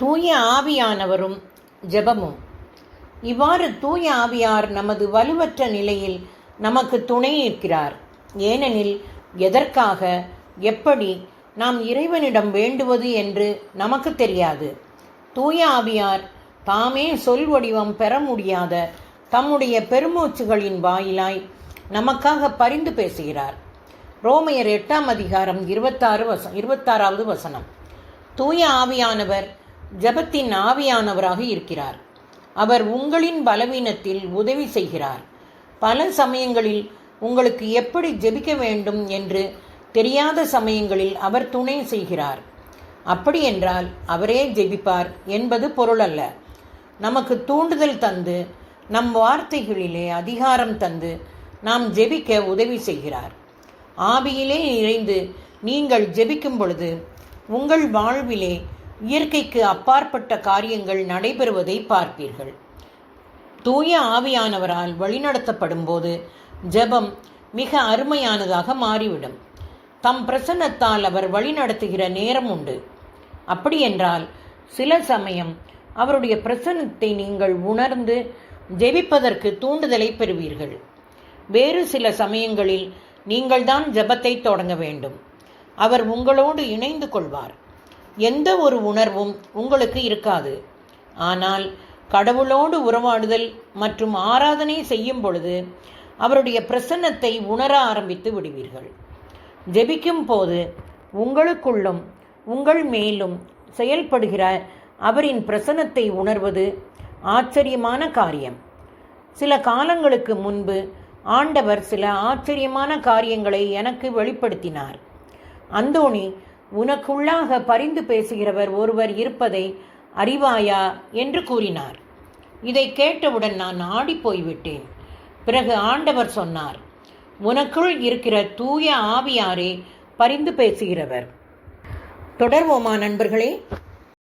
தூய ஆவியானவரும் ஜெபமும். இவ்வாறு தூய ஆவியார் நமது வலுவற்ற நிலையில் நமக்கு துணை நிற்கிறார். ஏனெனில் எதற்காக எப்படி நாம் இறைவனிடம் வேண்டுவது என்று நமக்கு தெரியாது. தூய ஆவியார் தாமே சொல் வடிவம் பெற முடியாத தம்முடைய பெருமூச்சுகளின் வாயிலாய் நமக்காக பரிந்து பேசுகிறார். ரோமையர் எட்டாம் அதிகாரம் இருபத்தாறு வச இருபத்தாறாவது வசனம். தூய ஆவியானவர் ஜெபத்தின் ஆவியானவராக இருக்கிறார். அவர் உங்களின் பலவீனத்தில் உதவி செய்கிறார். பல சமயங்களில் உங்களுக்கு எப்படி ஜெபிக்க வேண்டும் என்று தெரியாத சமயங்களில் அவர் துணை செய்கிறார். அப்படி என்றால் அவரே ஜெபிப்பார் என்பது பொருள் அல்ல. நமக்கு தூண்டுதல் தந்து நம் வார்த்தைகளிலே அதிகாரம் தந்து நாம் ஜெபிக்க உதவி செய்கிறார். ஆவியிலே நிறைந்து நீங்கள் ஜெபிக்கும் பொழுது உங்கள் வாழ்விலே இயற்கைக்கு அப்பாற்பட்ட காரியங்கள் நடைபெறுவதை பார்ப்பீர்கள். தூய ஆவியானவரால் வழிநடத்தப்படும் போது ஜெபம் மிக அருமையானதாக மாறிவிடும். தம் பிரசன்னத்தால் அவர் வழிநடத்துகிற நேரம் உண்டு. அப்படியென்றால் சில சமயம் அவருடைய பிரசன்னத்தை நீங்கள் உணர்ந்து ஜெபிப்பதற்கு தூண்டுதலை பெறுவீர்கள். வேறு சில சமயங்களில் நீங்கள்தான் ஜெபத்தை தொடங்க வேண்டும். அவர் உங்களோடு இணைந்து கொள்வார். எந்த ஒரு உணர்வும் உங்களுக்கு இருக்காது. ஆனால் கடவுளோடு உறவாடுதல் மற்றும் ஆராதனை செய்யும் பொழுது அவருடைய பிரசன்னத்தை உணர ஆரம்பித்து விடுவீர்கள். ஜெபிக்கும் போது உங்களுக்குள்ளும் உங்கள் மேலும் செயல்படுகிற அவரின் பிரசன்னத்தை உணர்வது ஆச்சரியமான காரியம். சில காலங்களுக்கு முன்பு ஆண்டவர் சில ஆச்சரியமான காரியங்களை எனக்கு வெளிப்படுத்தினார். அந்தோணி உனக்குள்ளாக பரிந்து பேசுகிறவர் ஒருவர் இருப்பதை அறிவாயா? என்று கூறினார். இதை கேட்டவுடன் நான் ஆடிப் போய்விட்டேன் பிறகு ஆண்டவர் சொன்னார் உனக்குள் இருக்கிற தூய ஆவியாரே பரிந்து பேசுகிறவர். தொடர்வோமா நண்பர்களே?